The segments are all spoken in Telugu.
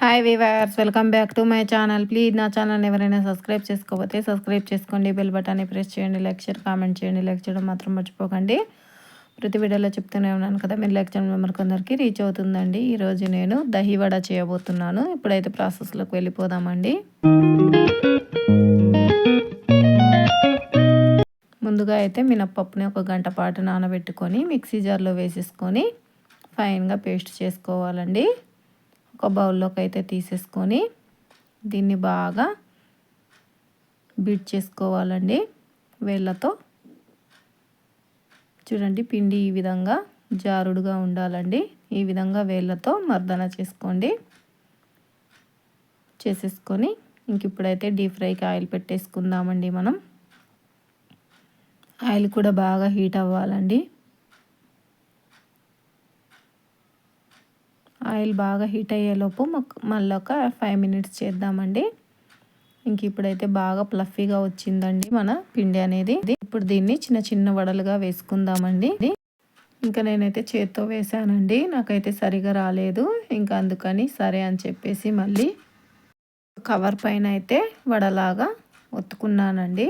Hi viewers welcome back to my channel please నా ఛానల్ ఎవరైనా సబ్స్క్రైబ్ చేసుకోకపోతే సబ్స్క్రైబ్ చేసుకోండి. బెల్ బటన్ని ప్రెస్ చేయండి. లైక్ షేర్ కామెంట్ చేయండి. లైక్ చేయడం మాత్రం మర్చిపోకండి. ప్రతి వీడియోలో చెప్తూనే ఉన్నాను కదా మీరు లైక్ చేయడం మెంబర్ కొందరికి రీచ్ అవుతుందండి. ఈరోజు నేను దహి వడ చేయబోతున్నాను. ఇప్పుడైతే ప్రాసెస్లోకి వెళ్ళిపోదామండి. ముందుగా అయితే మినప్పప్పుని ఒక గంట పాటు నానబెట్టుకొని మిక్సీ జార్లో వేసేసుకొని ఫైన్గా పేస్ట్ చేసుకోవాలండి. ఒక బౌల్లోకి అయితే తీసేసుకొని దీన్ని బాగా బీట్ చేసుకోవాలండి. వేళ్ళతో చూడండి పిండి ఈ విధంగా జారుడుగా ఉండాలండి. ఈ విధంగా వేళ్ళతో మర్దన చేసుకోండి. చేసేసుకొని ఇంక ఇప్పుడైతే డీప్ ఫ్రైకి ఆయిల్ పెట్టేసుకుందామండి మనం. ఆయిల్ కూడా బాగా హీట్ అవ్వాలండి. ఆయిల్ బాగా హీట్ అయ్యేలోపు మళ్ళీ ఒక ఫైవ్ మినిట్స్ చేద్దామండి. ఇంక ఇప్పుడైతే బాగా ప్లఫీగా వచ్చిందండి మన పిండి అనేది. ఇప్పుడు దీన్ని చిన్న చిన్న వడలుగా వేసుకుందామండి. ఇంకా నేనైతే చేత్తో వేసానండి. నాకైతే సరిగా రాలేదు. ఇంకా అందుకని సరే అని చెప్పేసి మళ్ళీ కవర్ పైన అయితే వడలాగా ఒత్తుకున్నానండి.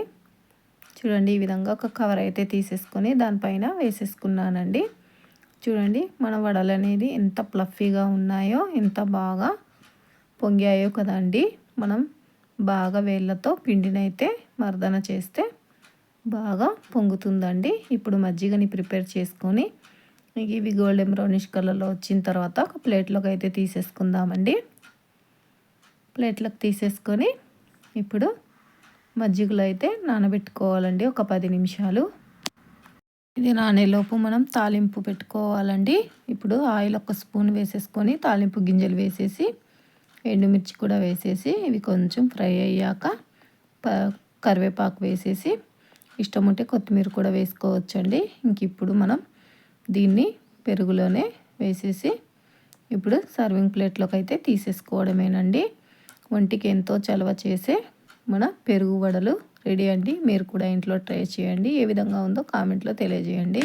చూడండి ఈ విధంగా ఒక కవర్ అయితే తీసేసుకొని దానిపైన వేసేసుకున్నానండి. చూడండి మన వడలు అనేది ఎంత ప్లఫీగా ఉన్నాయో ఎంత బాగా పొంగాయో కదండి. మనం బాగా వేళ్ళతో పిండినైతే మర్దన చేస్తే బాగా పొంగుతుందండి. ఇప్పుడు మజ్జిగని ప్రిపేర్ చేసుకొని ఇవి గోల్డెన్ బ్రౌనిష్ కలర్లో వచ్చిన తర్వాత ఒక ప్లేట్లోకి అయితే తీసేసుకుందామండి. ప్లేట్లోకి తీసేసుకొని ఇప్పుడు మజ్జిగలో అయితే నానబెట్టుకోవాలండి ఒక పది నిమిషాలు. ఇది నానేలోపు మనం తాలింపు పెట్టుకోవాలండి. ఇప్పుడు ఆయిల్ ఒక స్పూన్ వేసేసుకొని తాలింపు గింజలు వేసేసి ఎండుమిర్చి కూడా వేసేసి ఇవి కొంచెం ఫ్రై అయ్యాక కరివేపాకు వేసేసి ఇష్టం ఉంటే కొత్తిమీర కూడా వేసుకోవచ్చండి. ఇంక ఇప్పుడు మనం దీన్ని పెరుగులోనే వేసేసి ఇప్పుడు సర్వింగ్ ప్లేట్లోకి అయితే తీసేసుకోవడమేనండి. ఒంటికి ఎంతో చలవ చేసే మన పెరుగు వడలు రెడీ అండి. మీరు కూడా ఇంట్లో ట్రై చేయండి. ఏ విధంగా ఉందో కామెంట్లో తెలియజేయండి.